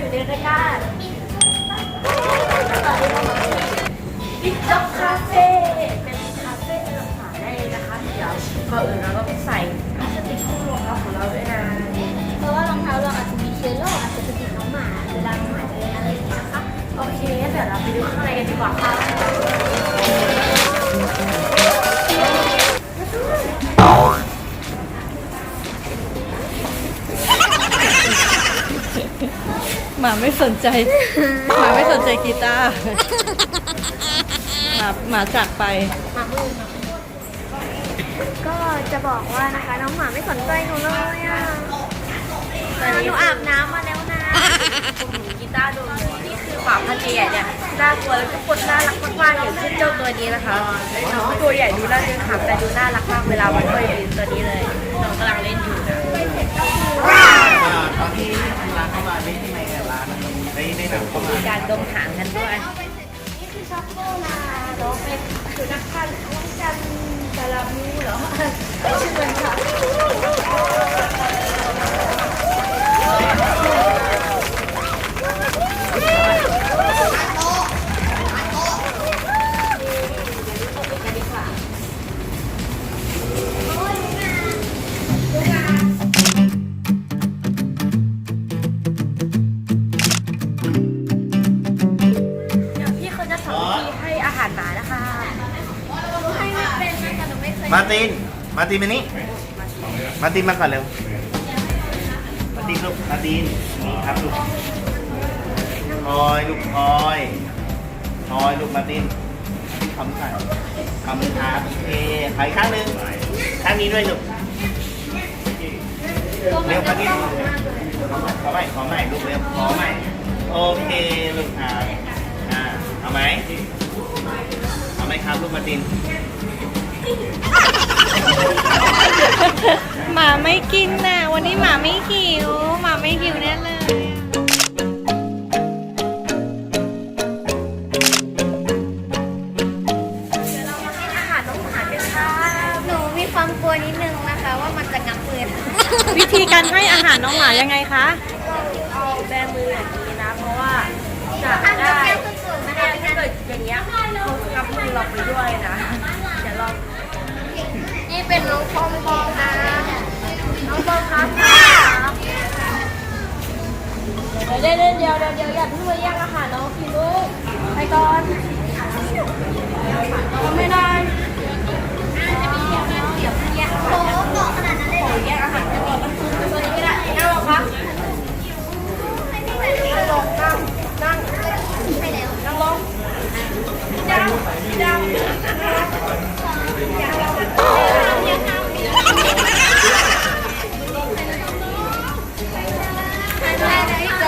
อยู่ในรายการบิ๊กจ็อกคาเฟ่เป็นคาเฟ่ที่เราหาได้นะคะ เดี๋ยวก่อนอื่นเราต้องใส่พลาสติกคู่รองเท้าของเราด้วยนะเพราะว่ารองเท้าเราอาจจะมีเชื้อโรคอาจจะไปติดน้องหมาเวลาน้องหมาเดินอะไรอย่างเงี้ยนะคะ โอเคงั้นเดี๋ยวเราไปดูข้างในกันดีกว่าค่ะ หมาไม่สนใจหมาไม่สนใจกีตาร์หมาหมาจากไปก็จะบอกว่านะคะ น้องหมาไม่สนใจหนูเลยอะหนูอาบน้ำมาแล้วนะผมมีกีตาร์ดูนี่คือหมาพันธุ์ใหญ่ๆเนี่ยน่ากลัวแล้วก็คนน่ารักมากๆอย่างเช่นเจ้าตัวนี้นะคะน้องตัวใหญ่ดูน่าเลี้ยงขำแต่ดูน่ารักมากเวลามันก็ยืนตัวนี้เลยน้องกำลังเล่นอยู่นะตอนที่ร้านเข้ามาได้ที่ในร้านนะครับ ได้ได้แบบเข้ามามีการดมหางกันด้วยนี่คือช็อกโกแลตเราเป็นสุนัขพันธุ์อ้วนจันจารามูเหรอชื่อมันค่ะาหารหมานะคะให้ไม่เป็นนะคะหนูไม่เคยมาร์ติน มาร์ตินมานี่มาร์ตินมาก่อนเร็ว มาร์ตินลูก มาร์ตินนี่ครับลูกคอยลูกคอยคอยลูกมาร์ตินคำสั่งคำครับโอเคขายข้างหนึ่งข้างนี้ด้วยลูกเร็วมาร์ตินขอใหม่ขอให ครับลูกมาร์ติน หมาไม่กินน่ะ วันนี้หมาไม่หิว หมาไม่หิวแน่เลยอาหารน้องหมาเป็นค่ะหนูมีความกลัวนิดนึงนะคะว่ามันจะงับมือวิธีการให้อาหารน้องหมายังไงคะ เอาแบมืออย่างนี้นะ เพราะว่าจะทำได้ได้สุดๆนะคะถ้าเกิดอย่างเงี้ย เราไปด้วยนะ เดี๋ยวลองนี่เป็นน้องพองพองนะน้องบอลครับเดี๋ยวเดี๋ยวเดี๋ยวเดี๋ยวอย่าเพิ่งมาแย่งอาหารน้องกินลูกไปก่อนเราไม่ได้โอ้โหขนาดนั้นเลยเหรอแย่งอาหารกันก่อนตัวนี้ไม่ได้นั่งลงครับนั่งลงนั่งนั่งลง ตั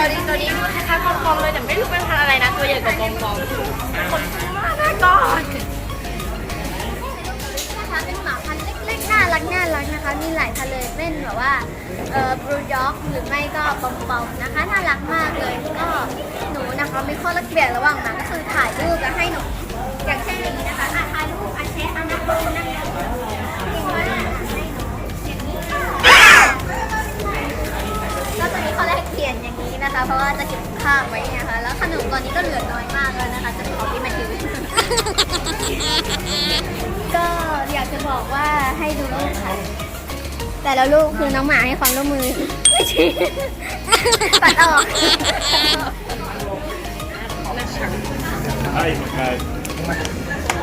วนี้ตัวนี้คล้ายๆปอมปอมเลยแต่ไม่รู้เป็นพันธุ์อะไรนะตัวใหญ่กว่าปอมปอมคนมากน่ากอดนะคะเป็นหมาพันธุ์เล็กๆ น่ารักน่ารักนะคะ มีหลายพันเลยเป็นแบบว่าเอ่อบรูด็อกหรือไม่ก็ปอมปอมนะคะ น่ารักมากเลยก็หนูนะคะมีข้อรักเปลี่ยนระหว่างหมาก็คือถ่ายรูปแล้วให้หนู อย่างเช่นอย่างนี้นะคะอะถ่ายรูปอะเช็คอันนั้นดูนะคะจริงว่าให้หนูอย่างนี้ค่ะก็จะมีข้อแรกเปลี่ยนอย่างนี้นะคะ เพราะว่าจะเก็บข้างไว้นะคะ แล้วขนมตอนนี้ก็เหลือน้อยมากแล้วนะคะ จะขอพี่มาถือก็อยากจะบอกว่าให้ดูลูกค่ะ แต่แล้วลูกคือน้องหมาให้ความร่วมมือไม่ใช่ตัดออก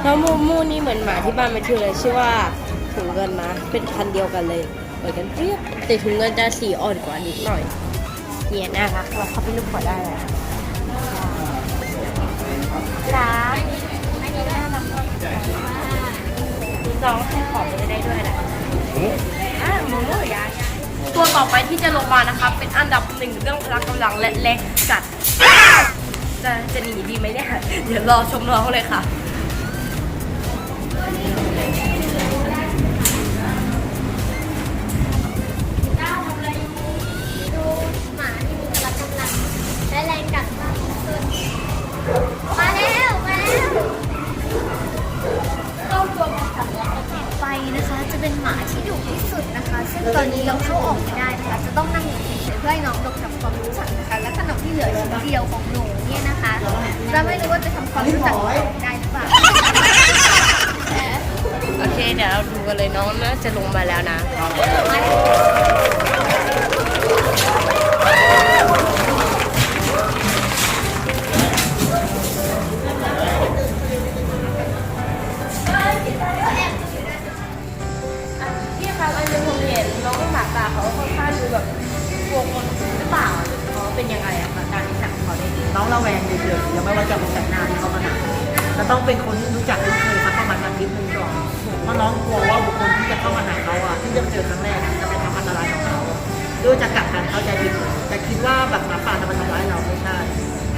แล้วมูมูนี่เหมือนหมาที่บ้านมาชื่อเลยชื่อว่าถุงเงินนะเป็นพันธุ์เดียวกันเลยเหมือนกันเปรียบแต่ถุงเงินจะสีอ่อนกว่านิดหน่อยเนี่ยน่ารักเราเข้าไปลูกขอได้แล้วรักอันนี้น่ารักมากน้องให้ของไปได้ด้วยนะอ่าหมูหมูยายตัวต่อไปที่จะลงมานะคะเป็นอันดับหนึ่งเรื่องพละกำลังและเล็กจัด จะจะหนีดีไหมเนี่ย เดี๋ยวรอชมน้องเลยค่ะหน้าทำอะไรดูหมาที่มีพละกำลังและแรงกัดมากที่สุดมาแล้ว มาแล้วไปนะคะ จะเป็นหมาที่ดุที่สุดนะคะ ซึ่งตอนนี้เราเข้าออกไม่ได้นะคะ จะต้องนั่งอยู่เฉเพื่อให้น้องดกทำความรู้จักนะคะ และขนมที่เหลือชิ้นเดียวของหนูเนี่ยนะคะจะไม่รู้ว่าจะทำความรู้จักกับน้องได้หรือเปล่าโอเคเดี๋ยวเราดูกันเลยน้องน่าจะลงมาแล้วนะ ต้องเป็นคนที่รู้จักคุ้นเคยสักประมาณอาทิตย์หนึงก่อนเพราะน้องกลัวว่าบุคคลที่จะเข้ามาหาเขาอะที่จะเจอครั้งแรกจะไปทำอันตรายกับเขาด้วยจะกัดกันเขาใจผิดจะคิดว่าแบบหมาป่าจะมาทำร้ายเราไม่ใช่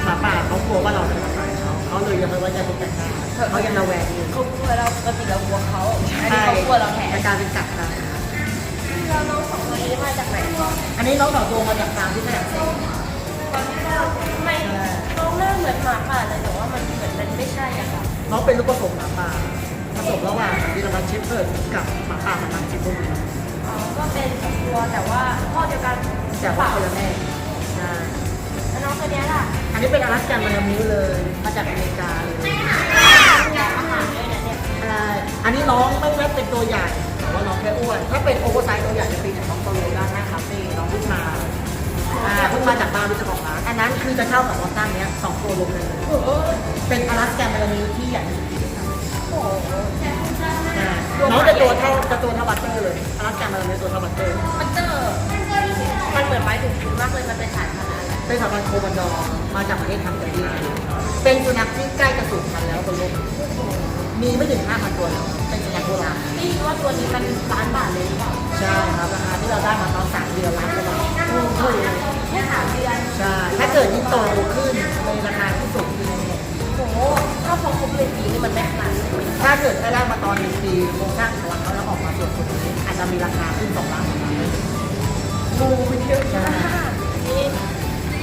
หมาป่าเขากลัวว่าเราจะทำร้ายเขาเขาเลยยังไม่ไว้ใจคนแต่งหน้าเขายังระแวงอยู่เขากลัวเราปกติเรากลัวเขาอันนี้เขากลัวเราแทนจะกลายเป็นกัดกันเราน้องสองคนนี้มาจากไหนอันนี้น้องสาวโตมาจากฟาร์มที่ฝรั่งเศสทำไมน้องหน้าเหมือนหมาป่าเลยแต่ ใช่อะค่ะน้องเป็นลูกผสมหมาป่าผสมระหว่างดิลามันเชฟเพิร์ดกับหมาป่าพันธุ์ชิบุรีอ๋อก็เป็นสองตัวแต่ว่าพ่อเดียวกันแต่ว่าคนละแม่ใช่แล้วน้องตัวเนี้ยล่ะอันนี้เป็นอลาสกันมานามิวเลย มาจากอเมริกาเลยอาหารด้วยนะเนี่ยใช่อันนี้น้องไม่ได้เป็นตัวใหญ่แต่ว่าน้องแค่อ้วน ถ้าเป็นโอเวอร์ไซส์ตัวใหญ่จะเป็นอย่างน้องโตโรด้านหน้าคาเฟ่น้องเพิ่งมา อ่าเพิ่งมาจากบ้านเป็นเจ้าของร้านอันนั้นคือจะเท่ากับวอตั้งเนี้ยสองตัวรวมกันเลยโอ้โหเป็นอลาสกันมานามิวที่ใหญ่ที่สุดในโลกโอ้โหใช่น้องจะตัวเท่าจะตัวเท่าบัตเตอร์เลยอลาสกันมานามิวตัวเท่าบัตเตอร์มันเจอมันเหมือนไม้ถูกชิ้นมากเลยมันเป็นสายพันธุ์อะไรเป็นสายพันธุ์โคบันดอร์มาจากประเทศทัมเบอรีเป็นสุนัขที่ใกล้จะสูญพันธุ์แล้วบนโลกมีไม่ถึง5,000ตัวแล้วเป็นสุนัขโบราณนี่คิดว่าตัวนี้มันล้านบาทเลยหรือเปล่าใช่ครับราคาที่เราได้มาตอนสามเดือนล้านกว่าบาท แค่สามเดือนใช่ถ้าเกิดยิ่งโตขึ้นในราคาที่สูงขึ้นโอ้โหถ้าพอครบเลยปีนี่มันไม่ขนาดนี้ถ้าเกิดได้ได้มาตอนหนึ่งปีโครงสร้างของเขาแล้วออกมาส่วนคนนี้อาจจะมีราคาขึ้นสองล้านกว่าบาทงูมันเยอะมากนี่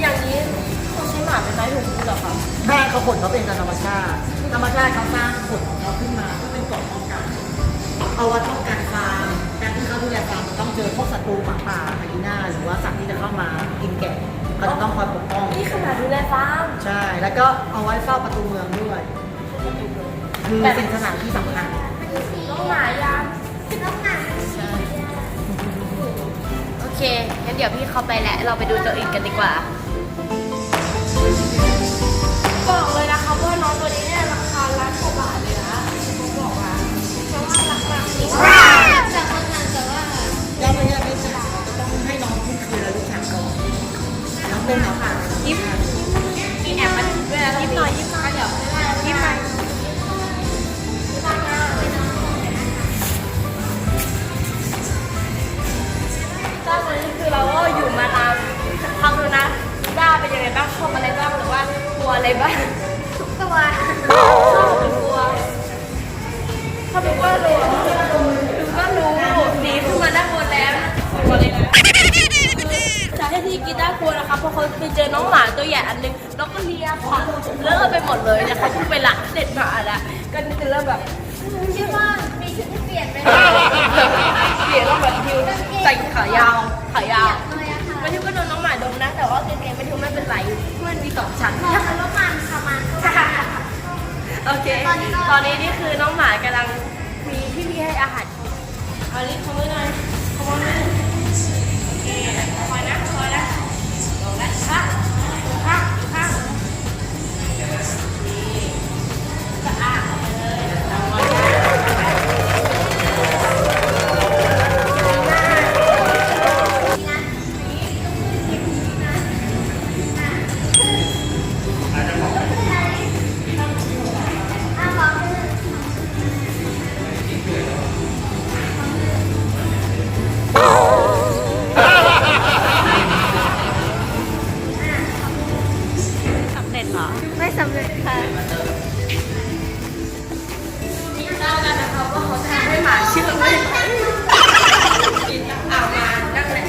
อย่างนี้เขาใช้หมาเป็นไม้ถูกมือเหรอคะแม่เขาขนเขาเป็นธรรมชาติธรรมชาติเขาสร้างขนของเขาขึ้นมาเพื่อเป็นเกราะป้องกันเอาไว้ป้องกัน ฟาร์มการที่เขาดูแลฟาร์มต้องเจอพวกศัตรูหมาป่าไฮยีน่าหรือว่าสัตว์ที่จะเข้ามากินแกะเขาจะต้องคอยปกป้อง นี่ขนาดดูแลฟาร์มใช่ แล้วก็เอาไว้เฝ้าประตูเมืองด้วย คือเป็นสถานที่สำคัญน้องหมายามน้องหมาใช่โอเค งั้นเดี๋ยวพี่เข้าไปแล้วเราไปดูตัวอื่นกันดีกว่า บอกเลยนะคะว่าน้องตัวนี้เนี่ยราคาล้านกว่าบาท อะไรบ้างทุกตัวชอบหรือกลัวเขาดูว่ารู้ดูว่ารู้หนีขึ้นมาด้านบนแล้วกลัวเลยนะจากที่ที่กินน่ากลัวนะคะเพราะเขาไปเจอน้องหมาตัวใหญ่อันนึงแล้วก็เลียขวัญเลอะไปหมดเลยนะคะเพิ่งไปละเด็ดมาละก็จะเริ่มแบบคิดว่ามีชุดที่เปลี่ยนไปเปลี่ยนแล้วแบบทิวใส่ขายาวขายาว เลยค่ะเล่ากันนะคะว่าเขาทำให้มาเชื่อไหมอ่านมาได้ไม่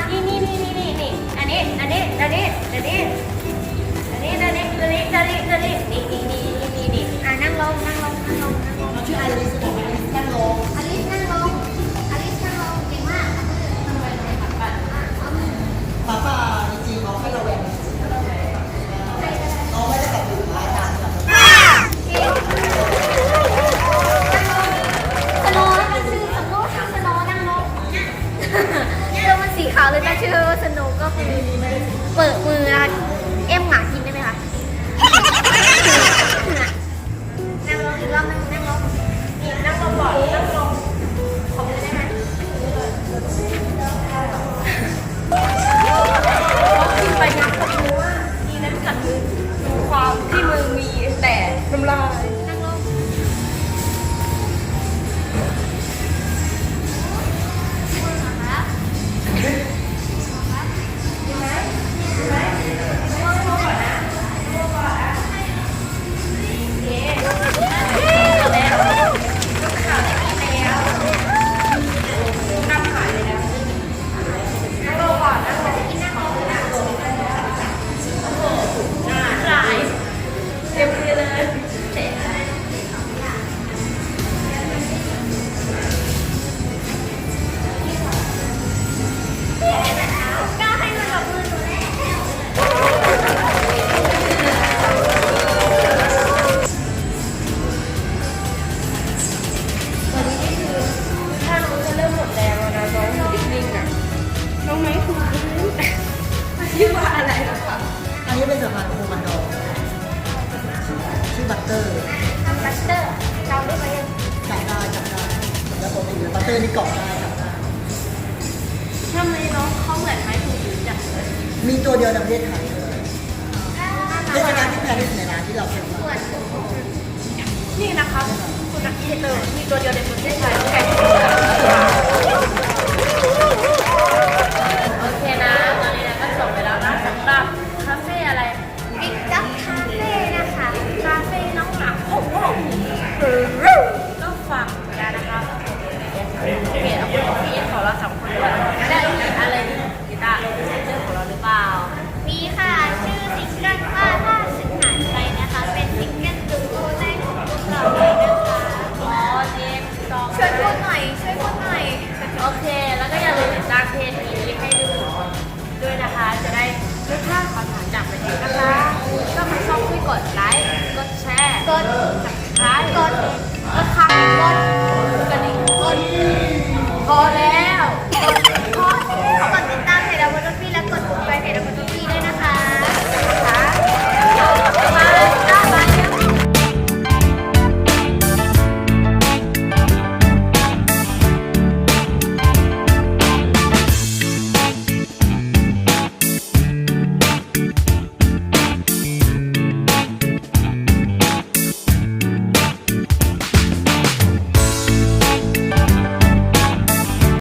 มนี่นี่นี่นี่นี่อันนี้ อันนี้ อันนี้ อันนี้ อันนี้ อันนี้ อันนี้ อันนี้ เปิดมือเอ็มหมา อว่าอะไรนะคะอันนี้เป็นสะพานโคมันดอชื่อบัตเตอร์บัสเตอร์เราได้ไหมยังจับได้จับได้แล้วปกติบัตเตอร์นี่เกาะได้จับได้ทำไมน้องเขาเหมือนไม้ถูกพื้นจังเลยมีตัวเดียวในประเทศไทยเลยเทศกาลที่แพงที่สุดในร้านที่เราเป็นมานี่นะครับคุณนักกีฬามีตัวเดียวในประเทศไทยที่แข่ง พอแล้ว